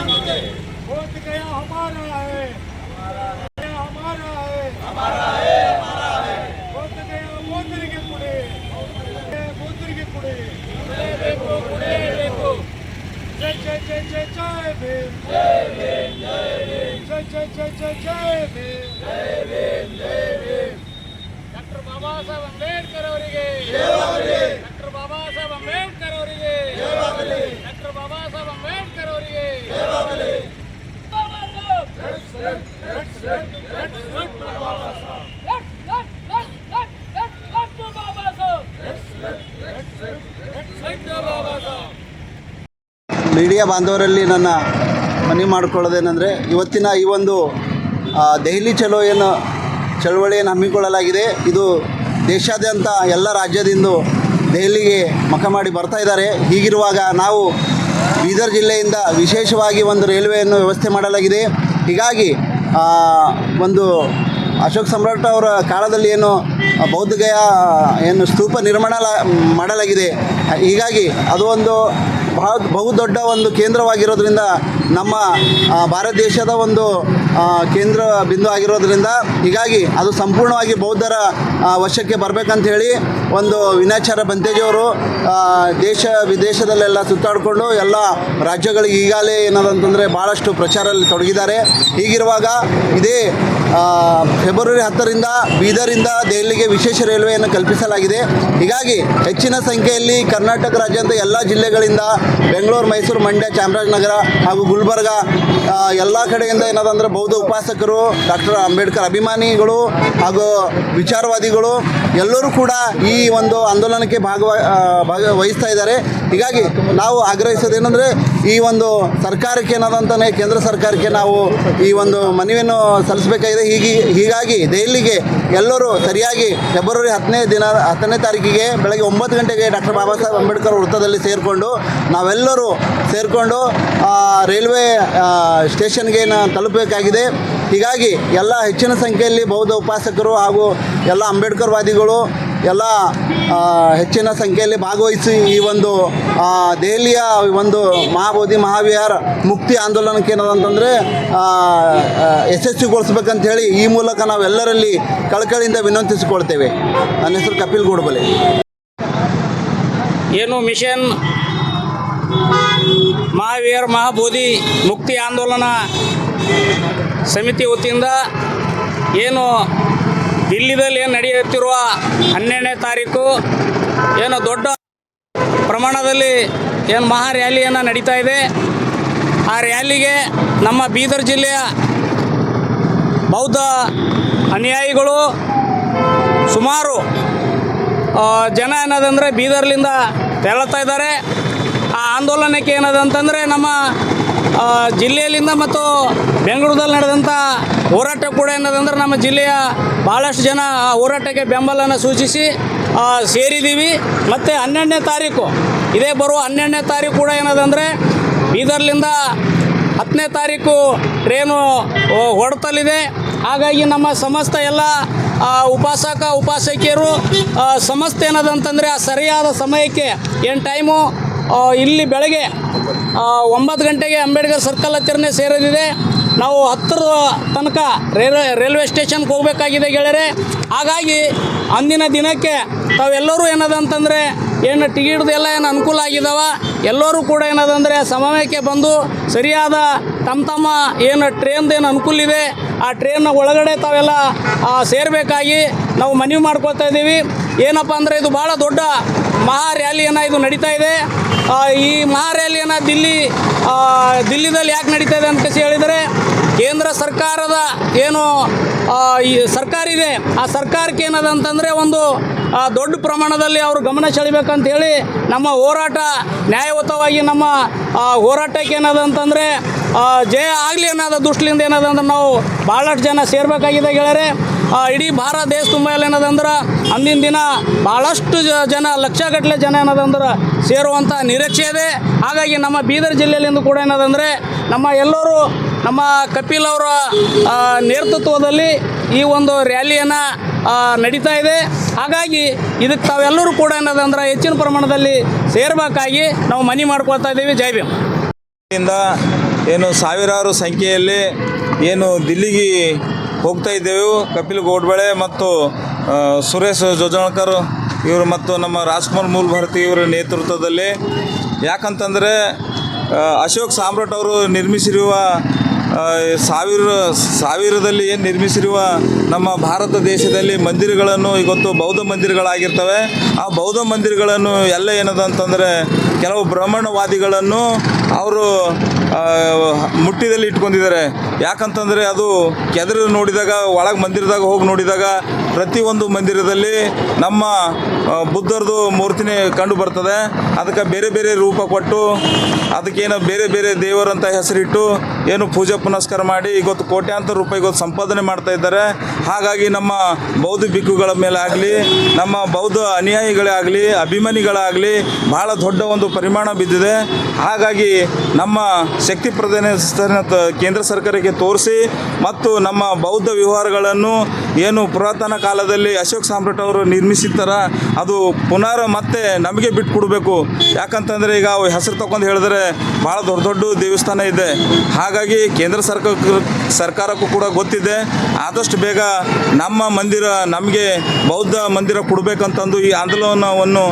Vote गया हमारा है हमारा है हमारा है हमारा है वोट गया मोदीಗೆ ಕೊಡಿ मोदीಗೆ ಕೊಡಿ ಬೇಕು ಕೊಡಿ ಬೇಕು ಜೈ ಜೈ ಜೈ ಜೈ ಜೈ ಭೀಮ್ ಜೈ ಭೀಮ್ ಜೈ ಭೀಮ್ ಜೈ ಜೈ ಜೈ ಜೈ ಜೈ ಭೀಮ್ ಜೈ ಭೀಮ್ ಜೈ ಭೀಮ್ ಡಾಕ್ಟರ್ ಬಾಬಾ ಸಾಹೇಬ್ ಅಂಬೇಡ್ಕರ್ ಅವರಿಗೆ ಡಾಕ್ಟರ್ ಬಾಬಾ ಸಾಹೇಬ್ ಅಂಬೇಡ್ಕರ್ ಅವರಿಗೆ ಮೀಡಿಯಾ ಬಾಂಧವರಲ್ಲಿ ನನ್ನ ಮನವಿ ಮಾಡಿಕೊಳ್ಳೋದೇನೆಂದರೆ ಇವತ್ತಿನ ಈ ಒಂದು ದೆಹಲಿ ಚಲೋ ಏನು ಚಳವಳಿಯನ್ನು ಹಮ್ಮಿಕೊಳ್ಳಲಾಗಿದೆ. ಇದು ದೇಶಾದ್ಯಂತ ಎಲ್ಲ ರಾಜ್ಯದಿಂದ ದೆಹಲಿಗೆ ಮಖ ಮಾಡಿ ಬರ್ತಾ ಇದ್ದಾರೆ. ಹೀಗಿರುವಾಗ ನಾವು ಬೀದರ್ ಜಿಲ್ಲೆಯಿಂದ ವಿಶೇಷವಾಗಿ ಒಂದು ರೈಲ್ವೆಯನ್ನು ವ್ಯವಸ್ಥೆ ಮಾಡಲಾಗಿದೆ. ಹೀಗಾಗಿ ಒಂದು ಅಶೋಕ್ ಸಮ್ರಾಟ್ ಅವರ ಕಾಲದಲ್ಲಿ ಏನು ಬೌದ್ಧಗಯ ಏನು ಸ್ತೂಪ ನಿರ್ಮಾಣ ಮಾಡಲಾಗಿದೆ. ಹೀಗಾಗಿ ಅದು ಒಂದು ಬಹಳ ಬಹುದೊಡ್ಡ ಒಂದು ಕೇಂದ್ರವಾಗಿರೋದ್ರಿಂದ ನಮ್ಮ ಭಾರತ ದೇಶದ ಒಂದು ಕೇಂದ್ರ ಬಿಂದು ಆಗಿರೋದ್ರಿಂದ ಹೀಗಾಗಿ ಅದು ಸಂಪೂರ್ಣವಾಗಿ ಬೌದ್ಧರ ವಶಕ್ಕೆ ಬರಬೇಕಂತ ಹೇಳಿ ಒಂದು ವಿನಾಚಾರ ಬಂತೇಜಿಯವರು ದೇಶ ವಿದೇಶದಲ್ಲೆಲ್ಲ ಸುತ್ತಾಡಿಕೊಂಡು ಎಲ್ಲ ರಾಜ್ಯಗಳಿಗೆ ಈಗಾಗಲೇ ಏನದಂತಂದರೆ ಭಾಳಷ್ಟು ಪ್ರಚಾರದಲ್ಲಿ ತೊಡಗಿದ್ದಾರೆ. ಹೀಗಿರುವಾಗ ಇದೇ ಫೆಬ್ರವರಿ ಹತ್ತರಿಂದ ಬೀದರಿಂದ ದೆಹಲಿಗೆ ವಿಶೇಷ ರೈಲ್ವೆಯನ್ನು ಕಲ್ಪಿಸಲಾಗಿದೆ. ಹೀಗಾಗಿ ಹೆಚ್ಚಿನ ಸಂಖ್ಯೆಯಲ್ಲಿ ಕರ್ನಾಟಕ ರಾಜ್ಯದ ಎಲ್ಲ ಜಿಲ್ಲೆಗಳಿಂದ ಬೆಂಗಳೂರು, ಮೈಸೂರು, ಮಂಡ್ಯ, ಚಾಮರಾಜನಗರ ಹಾಗೂ ಗುಲ್ಬರ್ಗ ಎಲ್ಲ ಕಡೆಯಿಂದ ಏನದಂದ್ರೆ ಬೌದ್ಧ ಉಪಾಸಕರು, ಡಾಕ್ಟರ್ ಅಂಬೇಡ್ಕರ್ ಅಭಿಮಾನಿಗಳು ಹಾಗೂ ವಿಚಾರವಾದಿಗಳು ಎಲ್ಲರೂ ಕೂಡ ಈ ಒಂದು ಆಂದೋಲನಕ್ಕೆ ಭಾಗವ ಭಾಗವಹಿಸ್ತಾ ಇದ್ದಾರೆ. ಹೀಗಾಗಿ ನಾವು ಆಗ್ರಹಿಸೋದೇನೆಂದರೆ ಈ ಒಂದು ಸರ್ಕಾರಕ್ಕೆ ಏನದಂತಾನೆ ಕೇಂದ್ರ ಸರ್ಕಾರಕ್ಕೆ ನಾವು ಈ ಒಂದು ಮನವಿಯನ್ನು ಸಲ್ಲಿಸಬೇಕಾಗಿದೆ. ಹೀಗೆ ಹೀಗಾಗಿ ದೆಹಲಿಗೆ ಎಲ್ಲರೂ ಸರಿಯಾಗಿ ಫೆಬ್ರವರಿ ಹತ್ತನೇ ದಿನ, ಹತ್ತನೇ ತಾರೀಕಿಗೆ ಬೆಳಗ್ಗೆ ಒಂಬತ್ತು ಗಂಟೆಗೆ ಡಾಕ್ಟರ್ ಬಾಬಾ ಸಾಹೇಬ್ ಅಂಬೇಡ್ಕರ್ ವೃತ್ತದಲ್ಲಿ ಸೇರಿಕೊಂಡು ನಾವೆಲ್ಲರೂ ಸೇರಿಕೊಂಡು ರೈಲ್ವೆ ಸ್ಟೇಷನ್ಗೆ ತಲುಪಬೇಕಾಗಿದೆ. ಹೀಗಾಗಿ ಎಲ್ಲ ಹೆಚ್ಚಿನ ಸಂಖ್ಯೆಯಲ್ಲಿ ಬೌದ್ಧ ಉಪಾಸಕರು ಹಾಗೂ ಎಲ್ಲ ಅಂಬೇಡ್ಕರ್ವಾದಿಗಳು ಎಲ್ಲ ಹೆಚ್ಚಿನ ಸಂಖ್ಯೆಯಲ್ಲಿ ಭಾಗವಹಿಸಿ ಈ ಒಂದು ದೆಹಲಿಯ ಒಂದು ಮಹಾಬೋಧಿ ಮಹಾವಿಹಾರ ಮುಕ್ತಿ ಆಂದೋಲನಕ್ಕೆ ಏನದಂತಂದರೆ ಯಶಸ್ವಿಗೊಳಿಸ್ಬೇಕಂತ ಹೇಳಿ ಈ ಮೂಲಕ ನಾವೆಲ್ಲರಲ್ಲಿ ಕಳಕಳಿಯಿಂದ ವಿನಂತಿಸಿಕೊಳ್ತೇವೆ. ನನ್ನ ಹೆಸರು ಕಪಿಲ್ ಗೂಡಬಲೆ. ಏನು ಮಿಷನ್? ಮಹಾವೀರ ಮಹಾಬೋಧಿ ಮುಕ್ತಿ ಆಂದೋಲನ ಸಮಿತಿ ವತಿಯಿಂದ ಏನು ದಿಲ್ಲಿದಲ್ಲಿ ಏನು ನಡೆಯುತ್ತಿರುವ ಹನ್ನೆರಡನೇ ತಾರೀಕು ಏನು ದೊಡ್ಡ ಪ್ರಮಾಣದಲ್ಲಿ ಏನು ಮಹಾ ರ್ಯಾಲಿಯನ್ನು ನಡೀತಾ ಇದೆ. ಆ ರ್ಯಾಲಿಗೆ ನಮ್ಮ ಬೀದರ್ ಜಿಲ್ಲೆಯ ಬೌದ್ಧ ಅನುಯಾಯಿಗಳು ಸುಮಾರು ಜನ ಏನದಂದರೆ ಬೀದರ್ಲಿಂದ ತೆರಳುತ್ತಾ ಇದ್ದಾರೆ. ಆ ಆಂದೋಲನಕ್ಕೆ ಏನದಂತಂದರೆ ನಮ್ಮ ಜಿಲ್ಲೆಯಲ್ಲಿಂದ ಮತ್ತು ಬೆಂಗಳೂರಲ್ಲಿ ನಡೆದಂಥ ಹೋರಾಟ ಕೂಡ ಏನದಂದ್ರೆ ನಮ್ಮ ಜಿಲ್ಲೆಯ ಭಾಳಷ್ಟು ಜನ ಆ ಹೋರಾಟಕ್ಕೆ ಬೆಂಬಲನ ಸೂಚಿಸಿ ಸೇರಿದ್ದೀವಿ. ಮತ್ತು ಹನ್ನೆರಡನೇ ತಾರೀಕು, ಇದೇ ಬರುವ ಹನ್ನೆರಡನೇ ತಾರೀಕು ಕೂಡ ಏನದಂದರೆ ಬೀದರ್ಲಿಂದ ಹತ್ತನೇ ತಾರೀಕು ಟ್ರೇನು ಹೊಡ್ತಲಿದೆ ಹಾಗಾಗಿ ನಮ್ಮ ಸಮಸ್ತ ಎಲ್ಲ ಉಪಾಸಕ, ಉಪಾಸಕಿಯರು ಸಮಸ್ತ ಏನದಂತಂದರೆ ಆ ಸರಿಯಾದ ಸಮಯಕ್ಕೆ, ಏನು ಟೈಮು ಇಲ್ಲಿ ಬೆಳಗ್ಗೆ ಒಂಬತ್ತು ಗಂಟೆಗೆ ಅಂಬೇಡ್ಕರ್ ಸರ್ಕಲ್ ಹತ್ತಿರನೇ ಸೇರೋದಿದೆ ನಾವು ಹತ್ತಿರ ತನಕ ರೈಲ್ವೆ ರೈಲ್ವೆ ಸ್ಟೇಷನ್ಗೆ ಹೋಗಬೇಕಾಗಿದೆ ಗೆಳೆಯರೆ. ಹಾಗಾಗಿ ಅಂದಿನ ದಿನಕ್ಕೆ ತಾವೆಲ್ಲರೂ ಏನದಂತಂದರೆ, ಏನು ಟಿಕೆಟ್ದು ಎಲ್ಲ ಏನು ಅನುಕೂಲ ಆಗಿದಾವ? ಎಲ್ಲರೂ ಕೂಡ ಏನದಂದರೆ, ಸಮಯಕ್ಕೆ ಬಂದು ಸರಿಯಾದ ತಮ್ಮ ತಮ್ಮ ಏನು ಟ್ರೇನ್ದು ಏನು ಅನುಕೂಲ ಇದೆ, ಆ ಟ್ರೈನ್ನ ಒಳಗಡೆ ತಾವೆಲ್ಲ ಸೇರಬೇಕಾಗಿ ನಾವು ಮನವಿ ಮಾಡ್ಕೊಳ್ತಾ ಇದ್ದೀವಿ. ಏನಪ್ಪ ಅಂದರೆ ಇದು ಭಾಳ ದೊಡ್ಡ ಮಹಾ ರ್ಯಾಲಿಯನ್ನು ಇದು ನಡೀತಾ ಇದೆ. ಈ ಮಹಾ ರ್ಯಾಲಿಯನ್ನು ದಿಲ್ಲಿ ದಿಲ್ಲಿದಲ್ಲಿ ಯಾಕೆ ನಡೀತಾ ಇದೆ ಅಂತ ಹೇಳಿದರೆ, ಕೇಂದ್ರ ಸರ್ಕಾರದ ಏನು ಈ ಸರ್ಕಾರ ಇದೆ. ಆ ಸರ್ಕಾರಕ್ಕೆ ಏನದ ಅಂತಂದರೆ ಒಂದು ದೊಡ್ಡ ಪ್ರಮಾಣದಲ್ಲಿ ಅವರು ಗಮನ ಸೆಳಿಬೇಕಂತ ಹೇಳಿ ನಮ್ಮ ಹೋರಾಟ, ನ್ಯಾಯಯುತವಾಗಿ ನಮ್ಮ ಹೋರಾಟಕ್ಕೆ ಏನದ ಅಂತಂದರೆ ಜಯ ಆಗಲಿ ಅನ್ನೋದು ದೃಷ್ಟಿಯಿಂದ ಏನದ ಅಂದ್ರೆ ನಾವು ಭಾಳಷ್ಟು ಜನ ಸೇರಬೇಕಾಗಿದೆ ಗೆಳೆಯರೆ. ಇಡೀ ಭಾರತ ದೇಶ ತುಂಬ ಏನದಂದ್ರೆ ಅಂದಿನ ದಿನ ಭಾಳಷ್ಟು ಜನ, ಲಕ್ಷಗಟ್ಟಲೆ ಜನ ಏನದಂದ್ರೆ ಸೇರುವಂಥ ನಿರೀಕ್ಷೆ ಇದೆ. ಹಾಗಾಗಿ ನಮ್ಮ ಬೀದರ್ ಜಿಲ್ಲೆಯಲ್ಲಿಂದು ಕೂಡ ಏನದಂದರೆ ನಮ್ಮ ಎಲ್ಲರೂ ನಮ್ಮ ಕಪಿಲ್ ಅವರ ನೇತೃತ್ವದಲ್ಲಿ ಈ ಒಂದು ರ್ಯಾಲಿಯನ್ನು ನಡೀತಾ ಇದೆ. ಹಾಗಾಗಿ ಇದಕ್ಕೆ ತಾವೆಲ್ಲರೂ ಕೂಡ ಏನದಂದ್ರೆ ಹೆಚ್ಚಿನ ಪ್ರಮಾಣದಲ್ಲಿ ಸೇರಬೇಕಾಗಿ ನಾವು ಮನವಿ ಮಾಡ್ಕೊಳ್ತಾ ಇದ್ದೀವಿ. ಜೈ ಭೀಮ್. ಏನು ಸಾವಿರಾರು ಸಂಖ್ಯೆಯಲ್ಲಿ ಏನು ದಿಲ್ಲಿಗೆ ಹೋಗ್ತಾ ಇದ್ದೇವೆ. ಕಪಿಲ್ ಗೋಡ್ಬಳೆ ಮತ್ತು ಸುರೇಶ್ ಜೋಜಾಳ್ಕರ್ ಇವರು ಮತ್ತು ನಮ್ಮ ರಾಜ್ಕುಮಾರ್ ಮೂಲ್ ಭಾರತಿ ಇವರ ನೇತೃತ್ವದಲ್ಲಿ. ಯಾಕಂತಂದರೆ ಅಶೋಕ್ ಸಾಮ್ರಾಟ್ ಅವರು ನಿರ್ಮಿಸಿರುವ ಸಾವಿರ, ಸಾವಿರದಲ್ಲಿ ಏನು ನಿರ್ಮಿಸಿರುವ ನಮ್ಮ ಭಾರತ ದೇಶದಲ್ಲಿ ಮಂದಿರಗಳನ್ನು, ಇವತ್ತು ಬೌದ್ಧ ಮಂದಿರಗಳಾಗಿರ್ತವೆ. ಆ ಬೌದ್ಧ ಮಂದಿರಗಳನ್ನು ಎಲ್ಲ ಏನದ ಅಂತಂದರೆ, ಕೆಲವು ಬ್ರಾಹ್ಮಣವಾದಿಗಳನ್ನು ಅವರು ಮುಟ್ಟಿದಲ್ಲಿ ಇಟ್ಕೊಂಡಿದ್ದಾರೆ. ಯಾಕಂತಂದರೆ ಅದು ಕೆದರು ನೋಡಿದಾಗ, ಒಳಗೆ ಮಂದಿರದಾಗ ಹೋಗಿ ನೋಡಿದಾಗ ಪ್ರತಿಯೊಂದು ಮಂದಿರದಲ್ಲಿ ನಮ್ಮ ಬುದ್ಧರದು ಮೂರ್ತಿನೇ ಕಂಡು ಬರ್ತದೆ. ಅದಕ್ಕೆ ಬೇರೆ ಬೇರೆ ರೂಪ ಕೊಟ್ಟು, ಅದಕ್ಕೇನು ಬೇರೆ ಬೇರೆ ದೇವರಂತ ಹೆಸರಿಟ್ಟು, ಏನು ಪೂಜೆ ಪುನಸ್ಕಾರ ಮಾಡಿ ಇವತ್ತು ಕೋಟ್ಯಾಂತರ ರೂಪಾಯಿ ಇವತ್ತು ಸಂಪಾದನೆ ಮಾಡ್ತಾ ಇದ್ದಾರೆ. ಹಾಗಾಗಿ ನಮ್ಮ ಬೌದ್ಧ ಬಿಕ್ಕುಗಳ ಮೇಲೆ ಆಗಲಿ, ನಮ್ಮ ಬೌದ್ಧ ಅನುಯಾಯಿಗಳೇ ಆಗಲಿ ಅಭಿಮಾನಿಗಳಾಗಲಿ ಭಾಳ ದೊಡ್ಡ ಒಂದು ಪರಿಮಾಣ ಬಿದ್ದಿದೆ. ಹಾಗಾಗಿ ನಮ್ಮ ಶಕ್ತಿ ಪ್ರದರ್ಶನ ತ- ಕೇಂದ್ರ ಸರ್ಕಾರಕ್ಕೆ ತೋರಿಸಿ ಮತ್ತು ನಮ್ಮ ಬೌದ್ಧ ವ್ಯವಹಾರಗಳನ್ನು ಏನು ಪುರಾತನ ಕಾಲದಲ್ಲಿ ಅಶೋಕ್ ಸಾಮ್ರಾಟ್ ಅವರು ನಿರ್ಮಿಸಿರ್ತಾರ ಅದು ಪುನರ್ ಮತ್ತೆ ನಮಗೆ ಬಿಟ್ಟು ಕೊಡಬೇಕು ಯಾಕಂತಂದರೆ ಈಗ ಹೆಸರು ತಗೊಂಡು ಹೇಳಿದ್ರೆ ಭಾಳ ದೊಡ್ಡ ದೊಡ್ಡ ದೇವಸ್ಥಾನ ಇದೆ. ಹಾಗಾಗಿ ಕೇಂದ್ರ ಸರ್ಕಾರ ಸರ್ಕಾರಕ್ಕೂ ಕೂಡ ಗೊತ್ತಿದೆ. ಆದಷ್ಟು ಬೇಗ ನಮ್ಮ ಮಂದಿರ, ನಮಗೆ ಬೌದ್ಧ ಮಂದಿರ ಕೊಡಬೇಕಂತಂದು ಈ ಆಂದೋಲನವನ್ನು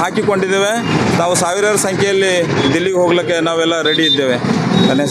ಹಾಕಿಕೊಂಡಿದ್ದೇವೆ. ನಾವು ಸಾವಿರಾರು ಸಂಖ್ಯೆಯಲ್ಲಿ ದಿಲ್ಲಿಗೆ ಹೋಗ್ಲಿಕ್ಕೆ ನಾವೆಲ್ಲ ರೆಡಿ ಇದ್ದೇವೆ. ಹೆಸರು